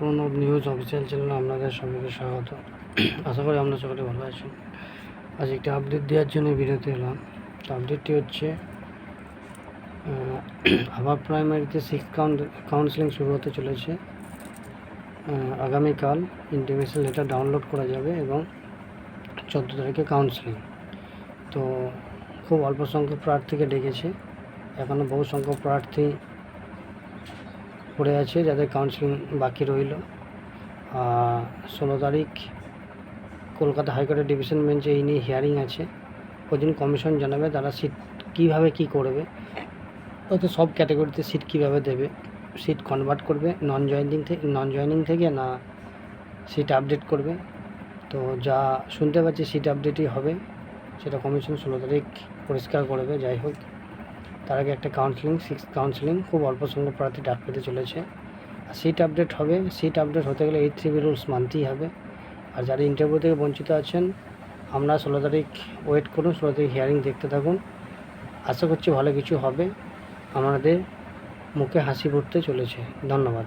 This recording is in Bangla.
প্রণব নিউজ অফিসিয়াল চ্যানেলে আপনাদের সবাইকে স্বাগত। আশা করি আপনারা সকলে ভালো আছেন আজ একটি আপডেট দেওয়ার জন্য বিরতি এলাম তো আপডেটটি হচ্ছে আবার প্রাইমারিতে সিক্স কাউন্সিলিং শুরু হতে চলেছে। আগামীকাল ইন্টিমেশন লেটার ডাউনলোড করা যাবে এবং চোদ্দ তারিখে কাউন্সিলিং তো খুব অল্প সংখ্যক প্রার্থীকে ডেকেছে। এখনও বহু সংখ্যক প্রার্থী পড়ে আছে, যাদের কাউন্সিলিং বাকি রইল। ষোলো তারিখ কলকাতা হাইকোর্টের ডিভিশন বেঞ্চে এই নিয়ে হিয়ারিং আছে। ওদিন কমিশন জানাবে, তারা সিট কীভাবে কী করবে হয়তো সব ক্যাটাগরিতে সিট কীভাবে দেবে সিট কনভার্ট করবে নন জয়েনিং থেকে নন জয়েনিং থেকে না সিট আপডেট করবে। তো যা শুনতে পাচ্ছি সিট আপডেটই হবে, সেটা কমিশন ষোলো তারিখ পরিষ্কার করবে, যাই হোক। তার আগে একটা কাউন্সিলিং সিক্স কাউন্সিলিং খুব অল্প সংখ্যক প্রার্থী ডাক পেতে চলেছে। আর সিট আপডেট হবে। সিট আপডেট হতে গেলে এইট থ্রি রুলস মানতেই হবে। আর যারা ইন্টারভিউ থেকে বঞ্চিত আছেন, আমরা ষোলো তারিখ ওয়েট করুন, ষোলো তারিখ হিয়ারিং দেখতে থাকুন। আশা করছি ভালো কিছু হবে। আমাদের মুখে হাসি ফুটতে চলেছে। ধন্যবাদ।